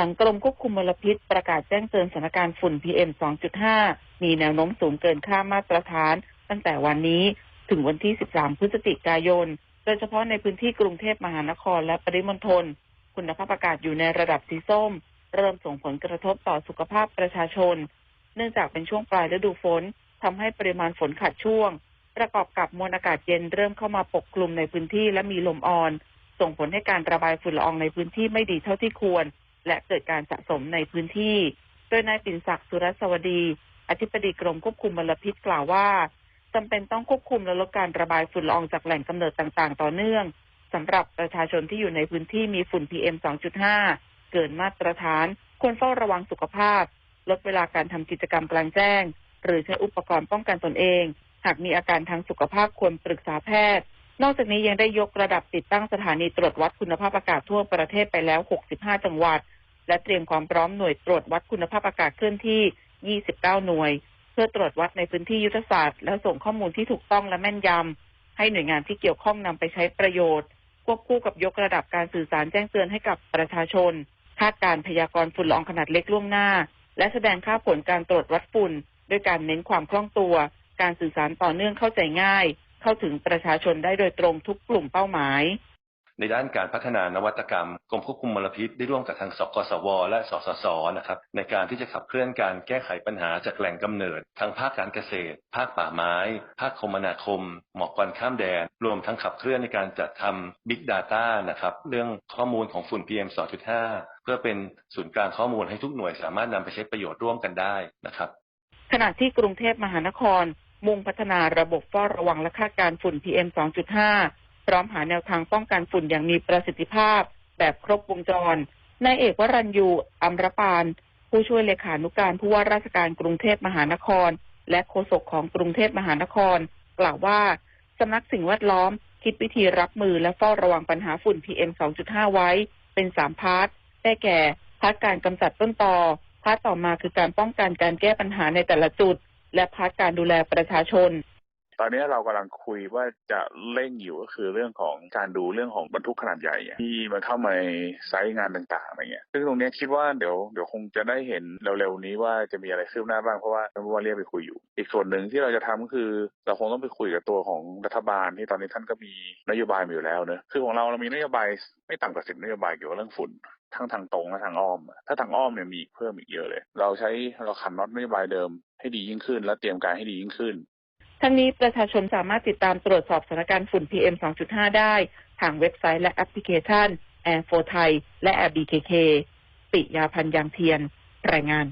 หลังกรมควบคุมมลพิษประกาศแจ้งเตือนสถานการณ์ฝุ่น PM 2.5 มีแนวโน้มสูงเกินค่ามาตรฐาน ตั้งแต่วันนี้ถึงวันที่ 13 พฤศจิกายน โดยเฉพาะในพื้นที่กรุงเทพมหานครและปริมณฑล คุณภาพอากาศอยู่ในระดับสีส้ม เริ่มส่งผลกระทบต่อสุขภาพประชาชน เนื่องจากเป็นช่วงปลายฤดูฝนทำให้ปริมาณฝนขาดช่วง ประกอบกับมวลอากาศเย็นเริ่มเข้ามาปกคลุมในพื้นที่และมีลมอ่อน ส่งผลให้การระบายฝุ่นละอองในพื้นที่ไม่ดีเท่าที่ควร และเกิดการสะสมในพื้นที่ โดยนายปิ่นศักดิ์สุรสวดี อธิบดีกรมควบคุมมลพิษกล่าวว่าจำเป็นต้องควบคุมและลดการระบายฝุ่นละอองจากแหล่งกำเนิดต่างๆ ต่อเนื่องสำหรับประชาชนที่อยู่ในพื้นที่มีฝุ่น PM 2.5 เกินมาตรฐาน ควรเฝ้าระวังสุขภาพ ลดเวลาการทำกิจกรรมกลางแจ้ง หรือใช้อุปกรณ์ป้องกันตนเอง หากมีอาการทางสุขภาพควรปรึกษาแพทย์ นอกจากนี้ยังได้ยกระดับติดตั้งสถานีตรวจวัดคุณภาพอากาศทั่วประเทศไปแล้ว 65 จังหวัด และเตรียมความพร้อมหน่วยตรวจวัดคุณภาพอากาศเคลื่อนที่ 29 หน่วย เพื่อตรวจวัดในพื้นที่ยุทธศาสตร์ และส่งข้อมูลที่ถูกต้องและแม่นยำให้หน่วยงานที่เกี่ยวข้องนำไปใช้ประโยชน์ ควบคู่กับยกระดับการสื่อสารแจ้งเตือนให้กับประชาชน คาดการพยากรณ์ฝุ่นละอองขนาดเล็กล่วงหน้า และแสดงค่าผลการตรวจวัดฝุ่นด้วยการเน้นความคล่องตัว การสื่อสารต่อเนื่องเข้าใจง่าย เข้าถึงประชาชนได้โดยตรงทุกกลุ่มเป้าหมาย ในด้านการพัฒนานวัตกรรมกรมควบคุมมลพิษได้ร่วมกับทางสกสว และสสสนะครับในการที่จะขับเคลื่อนการแก้ไขปัญหาจากแหล่งกำเนิดทั้งภาคการเกษตร ภาคป่าไม้ ภาคคมนาคม หมอกควันข้ามแดน รวมทั้งขับเคลื่อนในการจัดทำ Big Data นะครับเรื่องข้อมูลของฝุ่น PM 2.5 เพื่อเป็นศูนย์กลางข้อมูลให้ทุกหน่วยสามารถนำไปใช้ประโยชน์ร่วมกันได้นะครับขณะที่กรุงเทพมหานครมุ่งพัฒนาระบบเฝ้าระวังและคาดการฝุ่น PM 2.5 พร้อมหาแนวทางป้องกันฝุ่นอย่างมีประสิทธิภาพ แบบครบวงจรนายเอกวรัญยูอัมรปาน ผู้ช่วยเลขานุการผู้ว่าราชการกรุงเทพมหานคร และโฆษกของกรุงเทพมหานคร กล่าวว่าสำนักสิ่งแวดล้อม คิดวิธีรับมือและเฝ้าระวังปัญหาฝุ่น PM 2.5 ไว้ เป็นสามพาร์ทได้แก่พาร์ทการกำจัดต้นตอพาร์ทต่อมาคือการป้องกันการแก้ปัญหาในแต่ละจุด และพาร์ทการดูแลประชาชน ตอนนี้เรากำลังคุยว่าจะเร่งอยู่ก็คือเรื่องของการดูเรื่องของบรรทุกขนาดใหญ่ที่มันเข้ามาในไซต์งานต่างๆอะไรเงี้ยซึ่งตรงนี้คิดว่าเดี๋ยวเดี๋ยวคงจะได้เห็นเร็วๆนี้ว่าจะมีอะไรคืบหน้าบ้างเพราะว่าท่านผู้ว่าเรียกไปคุยอยู่ อีกส่วนหนึ่งที่เราจะทำก็คือเราคงต้องไปคุยกับตัวของรัฐบาลที่ตอนนี้ท่านก็มีนโยบายมาอยู่แล้วเนอะคือของเราเรามีนโยบายไม่ต่ำกว่าสิบนโยบายเกี่ยวกับเรื่องฝุ่นทั้งทางตรงและทางอ้อม ถ้าทางอ้อมเนี่ยมีเพิ่มอีกเยอะเลย เราใช้เราขันน็อตนโยบายเดิมให้ดียิ่งขึ้น และเตรียมการให้ดียิ่งขึ้น ทั้งนี้ประชาชนสามารถติดตามตรวจสอบสถานการณ์ฝุ่น PM 2.5 ได้ ทางเว็บไซต์และแอปพลิเคชัน Air 4 Thai และ Air BKK ปิยาพันธ์ยางเทียน รายงาน